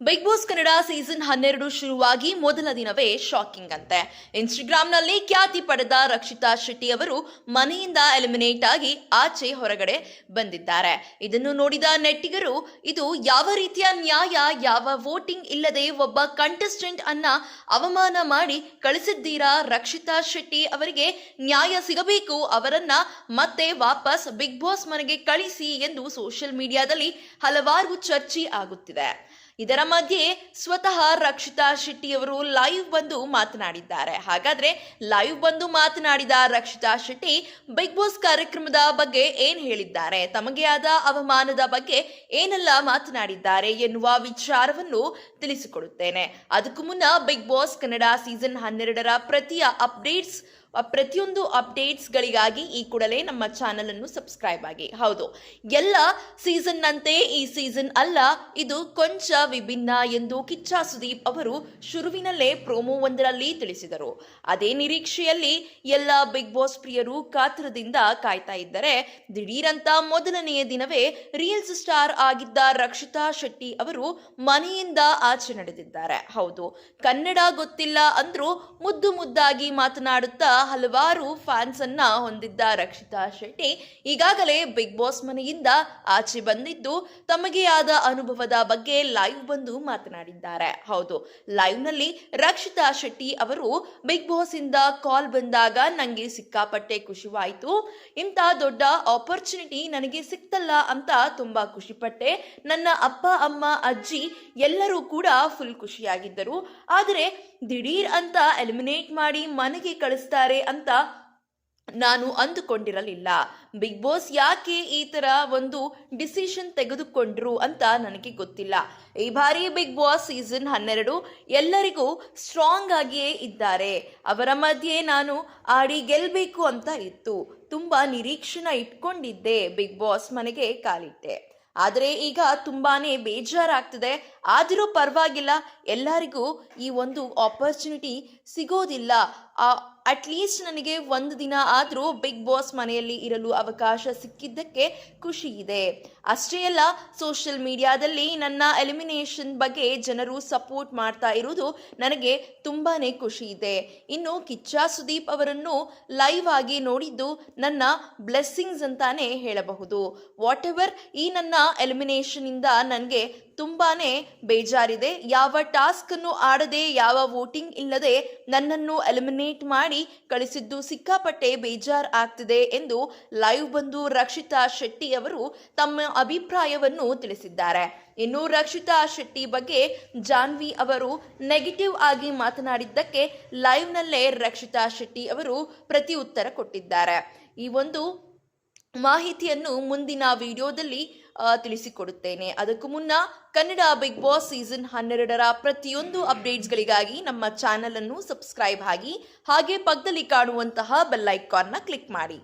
Big boss Kannada season ಹನ್ನೆರಡು ಶುರುವಾಗಿ ಮೊದಲ ದಿನವೇ ಶಾಕಿಂಗ್ ಅಂತೆ. ಇನ್ಸ್ಟಾಗ್ರಾಂನಲ್ಲಿ ಖ್ಯಾತಿ ಪಡೆದ ರಕ್ಷಿತಾ ಶೆಟ್ಟಿ ಅವರು ಮನೆಯಿಂದ ಎಲಿಮಿನೇಟ್ ಆಗಿ ಆಚೆ ಹೊರಗಡೆ ಬಂದಿದ್ದಾರೆ. ಇದನ್ನು ನೋಡಿದ ನೆಟ್ಟಿಗರು, ಇದು ಯಾವ ರೀತಿಯ ನ್ಯಾಯ, ಯಾವ ವೋಟಿಂಗ್ ಇಲ್ಲದೆ ಒಬ್ಬ ಕಂಟೆಸ್ಟೆಂಟ್ ಅನ್ನ ಅವಮಾನ ಮಾಡಿ ಕಳಿಸಿದ್ದೀರಾ ರಕ್ಷಿತಾ ಶೆಟ್ಟಿ ಅವರಿಗೆ ನ್ಯಾಯ ಸಿಗಬೇಕು, ಅವರನ್ನ ಮತ್ತೆ ವಾಪಸ್ ಬಿಗ್ ಬಾಸ್ ಮನೆಗೆ ಕಳಿಸಿ ಎಂದು ಸೋಷಿಯಲ್ ಮೀಡಿಯಾದಲ್ಲಿ ಹಲವಾರು ಚರ್ಚೆ ಆಗುತ್ತಿದೆ. ಇದರ ಮಧ್ಯೆ ಸ್ವತಃ ರಕ್ಷಿತಾ ಶೆಟ್ಟಿಯವರು ಲೈವ್ ಬಂದು ಮಾತನಾಡಿದ್ದಾರೆ. ಹಾಗಾದ್ರೆ ಲೈವ್ ಬಂದು ಮಾತನಾಡಿದ ರಕ್ಷಿತಾ ಶೆಟ್ಟಿ ಬಿಗ್ ಬಾಸ್ ಕಾರ್ಯಕ್ರಮದ ಬಗ್ಗೆ ಏನ್ ಹೇಳಿದ್ದಾರೆ? ತಮಗೆ ಆದ ಅವಮಾನದ ಬಗ್ಗೆ ಏನೆಲ್ಲ ಮಾತನಾಡಿದ್ದಾರೆ ಎನ್ನುವ ವಿಚಾರವನ್ನು ತಿಳಿಸಿಕೊಡುತ್ತೇನೆ. ಅದಕ್ಕೂ ಮುನ್ನ ಬಿಗ್ ಬಾಸ್ ಕನ್ನಡ ಸೀಸನ್ ಹನ್ನೆರಡರ ಪ್ರತಿಯ ಅಪ್ಡೇಟ್ಸ್ ಪ್ರತಿಯೊಂದು ಅಪ್ಡೇಟ್ಸ್ಗಳಿಗಾಗಿ ಈ ಕೂಡಲೇ ನಮ್ಮ ಚಾನಲ್ ಅನ್ನು ಸಬ್ಸ್ಕ್ರೈಬ್ ಆಗಿ. ಹೌದು. ಎಲ್ಲ ಸೀಸನ್ನಂತೆ ಈ ಸೀಸನ್ ಅಲ್ಲ, ಇದು ಕೊಂಚ ವಿಭಿನ್ನ ಎಂದು ಕಿಚ್ಚ ಸುದೀಪ್ ಅವರು ಶುರುವಿನಲ್ಲೇ ಪ್ರೋಮೋ ಒಂದರಲ್ಲಿ ತಿಳಿಸಿದರು. ಅದೇ ನಿರೀಕ್ಷೆಯಲ್ಲಿ ಎಲ್ಲ ಬಿಗ್ ಬಾಸ್ ಪ್ರಿಯರು ಕಾತರದಿಂದ ಕಾಯ್ತಾ ಇದ್ದರೆ, ದಿಢೀರಂತ ಮೊದಲನೆಯ ದಿನವೇ ರೀಲ್ಸ್ ಸ್ಟಾರ್ ಆಗಿದ್ದ ರಕ್ಷಿತಾ ಶೆಟ್ಟಿ ಅವರು ಮನೆಯಿಂದ ಆಚೆ ನಡೆದಿದ್ದಾರೆ. ಹೌದು. ಕನ್ನಡ ಗೊತ್ತಿಲ್ಲ ಅಂದ್ರೂ ಮುದ್ದು ಮುದ್ದಾಗಿ ಮಾತನಾಡುತ್ತಾ ಹಲವಾರು ಫ್ಯಾನ್ಸ್ ಅನ್ನ ಹೊಂದಿದ್ದ ರಕ್ಷಿತಾ ಶೆಟ್ಟಿ ಈಗಾಗಲೇ ಬಿಗ್ ಬಾಸ್ ಮನೆಯಿಂದ ಆಚೆ ಬಂದಿದ್ದು, ತಮಗೆ ಆದ ಅನುಭವದ ಬಗ್ಗೆ ಲೈವ್ ಬಂದು ಮಾತನಾಡಿದ್ದಾರೆ. ಹೌದು ಲೈವ್ನಲ್ಲಿ ರಕ್ಷಿತಾ ಶೆಟ್ಟಿ ಅವರು ಬಿಗ್ ಬಾಸ್ ಇಂದ ಕಾಲ್ ಬಂದಾಗ ನಂಗೆ ಸಿಕ್ಕಾಪಟ್ಟೆ ಖುಷಿವಾಯಿತು. ಇಂಥ ದೊಡ್ಡ ಆಪರ್ಚುನಿಟಿ ನನಗೆ ಸಿಕ್ತಲ್ಲ ಅಂತ ತುಂಬಾ ಖುಷಿಪಟ್ಟೆ. ನನ್ನ ಅಪ್ಪ, ಅಮ್ಮ, ಅಜ್ಜಿ ಎಲ್ಲರೂ ಕೂಡ ಫುಲ್ ಖುಷಿಯಾಗಿದ್ದರು. ಆದರೆ ದಿಢೀರ್ ಅಂತ ಎಲಿಮಿನೇಟ್ ಮಾಡಿ ಮನೆಗೆ ಕಳಿಸ್ತಾರೆ ಅಂತ ನಾನು ಅಂದುಕೊಂಡಿರಲಿಲ್ಲ. ಬಿಗ್ ಬಾಸ್ ಯಾಕೆ ಈ ತರ ಒಂದು ಡಿಸಿಷನ್ ತೆಗೆದುಕೊಂಡ್ರು ಅಂತ ನನಗೆ ಗೊತ್ತಿಲ್ಲ. ಈ ಬಾರಿ ಬಿಗ್ ಬಾಸ್ ಸೀಸನ್ ಹನ್ನೆರಡು ಎಲ್ಲರಿಗೂ ಸ್ಟ್ರಾಂಗ್ ಆಗಿಯೇ ಇದ್ದಾರೆ. ಅವರ ಮಧ್ಯೆ ನಾನು ಆಡಿ ಗೆಲ್ಬೇಕು ಅಂತ ಇತ್ತು. ತುಂಬಾ ನಿರೀಕ್ಷಣ ಇಟ್ಕೊಂಡಿದ್ದೆ ಬಿಗ್ ಬಾಸ್ ಮನೆಗೆ ಕಾಲಿಟ್ಟೆ. ಆದರೆ ಈಗ ತುಂಬಾನೇ ಬೇಜಾರಾಗ್ತಿದೆ. ಆದರೂ ಪರವಾಗಿಲ್ಲ, ಎಲ್ಲರಿಗೂ ಈ ಒಂದು ಆಪರ್ಚುನಿಟಿ ಸಿಗೋದಿಲ್ಲ. ಅಟ್ಲೀಸ್ಟ್ ನನಗೆ ಒಂದು ದಿನ ಆದರೂ ಬಿಗ್ ಬಾಸ್ ಮನೆಯಲ್ಲಿ ಇರಲು ಅವಕಾಶ ಸಿಕ್ಕಿದ್ದಕ್ಕೆ ಖುಷಿ ಇದೆ. ಅಷ್ಟೇ ಅಲ್ಲ ಸೋಷಿಯಲ್ ಮೀಡಿಯಾದಲ್ಲಿ ನನ್ನ ಎಲಿಮಿನೇಷನ್ ಬಗ್ಗೆ ಜನರು ಸಪೋರ್ಟ್ ಮಾಡ್ತಾ ಇರುವುದು ನನಗೆ ತುಂಬಾ ಖುಷಿ ಇದೆ. ಇನ್ನು ಕಿಚ್ಚ ಸುದೀಪ್ ಅವರನ್ನು ಲೈವ್ ಆಗಿ ನೋಡಿದ್ದು ನನ್ನ ಬ್ಲೆಸ್ಸಿಂಗ್ಸ್ ಅಂತಾನೆ ಹೇಳಬಹುದು. ವಾಟ್ ಎವರ್ ಈ ನನ್ನ ಎಲಿಮಿನೇಷನ್ ಇಂದ ನನಗೆ ತುಂಬಾನೇ ಬೇಜಾರಿದೆ. ಯಾವ ಟಾಸ್ಕ್ ಅನ್ನು ಆಡದೆ ಯಾವ ವೋಟಿಂಗ್ ಇಲ್ಲದೆ ನನ್ನನ್ನು ಎಲಿಮಿನೇಟ್ ಮಾಡಿ ಕಳಿಸಿದ್ದು ಸಿಕ್ಕಾಪಟ್ಟೆ ಬೇಜಾರ್ ಆಗ್ತಿದೆ ಎಂದು ಲೈವ್ ಬಂದು ರಕ್ಷಿತಾ ಶೆಟ್ಟಿ ಅವರು ತಮ್ಮ ಅಭಿಪ್ರಾಯವನ್ನು ತಿಳಿಸಿದ್ದಾರೆ. ಇನ್ನು ರಕ್ಷಿತಾ ಶೆಟ್ಟಿ ಬಗ್ಗೆ ಜಾನ್ವಿ ಅವರು ನೆಗೆಟಿವ್ ಆಗಿ ಮಾತನಾಡಿದ್ದಕ್ಕೆ ಲೈವ್ನಲ್ಲೇ ರಕ್ಷಿತಾ ಶೆಟ್ಟಿ ಅವರು ಪ್ರತಿ ಉತ್ತರ ಕೊಟ್ಟಿದ್ದಾರೆ. ಈ ಒಂದು ಮಾಹಿತಿಯನ್ನು ಮುಂದಿನ ವಿಡಿಯೋದಲ್ಲಿ ತಿಳಿಸಿಕೊಡುತ್ತೇನೆ. ಅದಕ್ಕೂ ಮುನ್ನ ಕನ್ನಡ ಬಿಗ್ ಬಾಸ್ ಸೀಸನ್ ಹನ್ನೆರಡರ ಪ್ರತಿಯೊಂದು ಅಪ್ಡೇಟ್ಸ್ಗಳಿಗಾಗಿ ನಮ್ಮ ಚಾನಲ್ ಅನ್ನು ಸಬ್ಸ್ಕ್ರೈಬ್ ಆಗಿ ಹಾಗೆ ಪಕ್ಕದಲ್ಲಿ ಕಾಣುವಂತಹ ಬೆಲ್ ಐಕಾನ್ನ ಕ್ಲಿಕ್ ಮಾಡಿ.